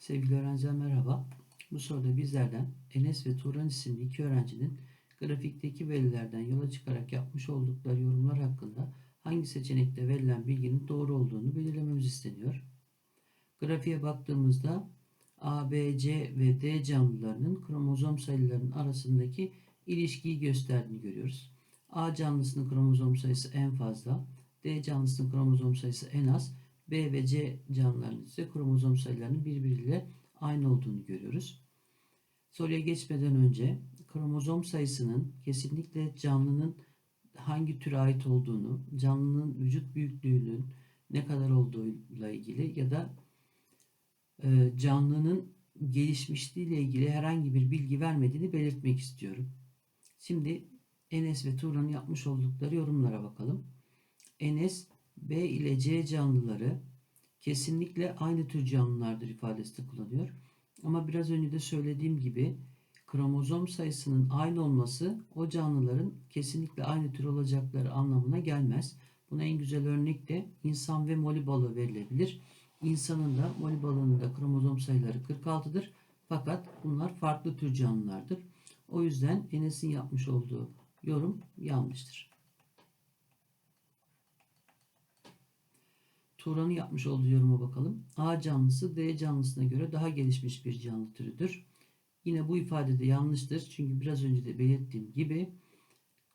Sevgili öğrenciler merhaba. Bu soruda bizlerden Enes ve Turan isimli iki öğrencinin grafikteki verilerden yola çıkarak yapmış oldukları yorumlar hakkında hangi seçenekte verilen bilginin doğru olduğunu belirlememiz isteniyor. Grafiğe baktığımızda A, B, C ve D canlılarının kromozom sayılarının arasındaki ilişkiyi gösterdiğini görüyoruz. A canlısının kromozom sayısı en fazla, D canlısının kromozom sayısı en az, B ve C canlılarının ise kromozom sayılarının birbiriyle aynı olduğunu görüyoruz. Soruya geçmeden önce kromozom sayısının kesinlikle canlının hangi türe ait olduğunu, canlının vücut büyüklüğünün ne kadar olduğuyla ilgili ya da e, canlının gelişmişliğiyle ilgili herhangi bir bilgi vermediğini belirtmek istiyorum. Şimdi Enes ve Turan'ın yapmış oldukları yorumlara bakalım. Enes B ile C canlıları kesinlikle aynı tür canlılardır ifadesini kullanıyor. Ama biraz önce de söylediğim gibi kromozom sayısının aynı olması o canlıların kesinlikle aynı tür olacakları anlamına gelmez. Buna en güzel örnek de insan ve moli balığı verilebilir. İnsanın da moli balığının da kromozom sayıları 46'dır. Fakat bunlar farklı tür canlılardır. O yüzden Enes'in yapmış olduğu yorum yanlıştır. Turan'ın yapmış olduğu yoruma bakalım. A canlısı D canlısına göre daha gelişmiş bir canlı türüdür. Yine bu ifade de yanlıştır. Çünkü biraz önce de belirttiğim gibi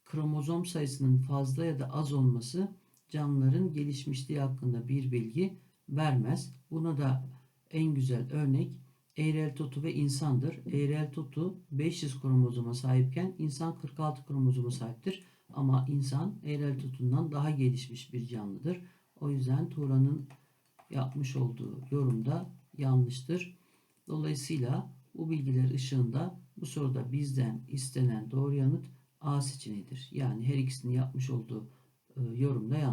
kromozom sayısının fazla ya da az olması canlıların gelişmişliği hakkında bir bilgi vermez. Buna da en güzel örnek Eğrel Totu ve insandır. Eğrel Totu 500 kromozoma sahipken insan 46 kromozoma sahiptir. Ama insan Eğrel Totu'ndan daha gelişmiş bir canlıdır. O yüzden Turan'ın yapmış olduğu yorumda yanlıştır. Dolayısıyla bu bilgiler ışığında bu soruda bizden istenen doğru yanıt A seçeneğidir. Yani her ikisini yapmış olduğu e, yorumda yanlış.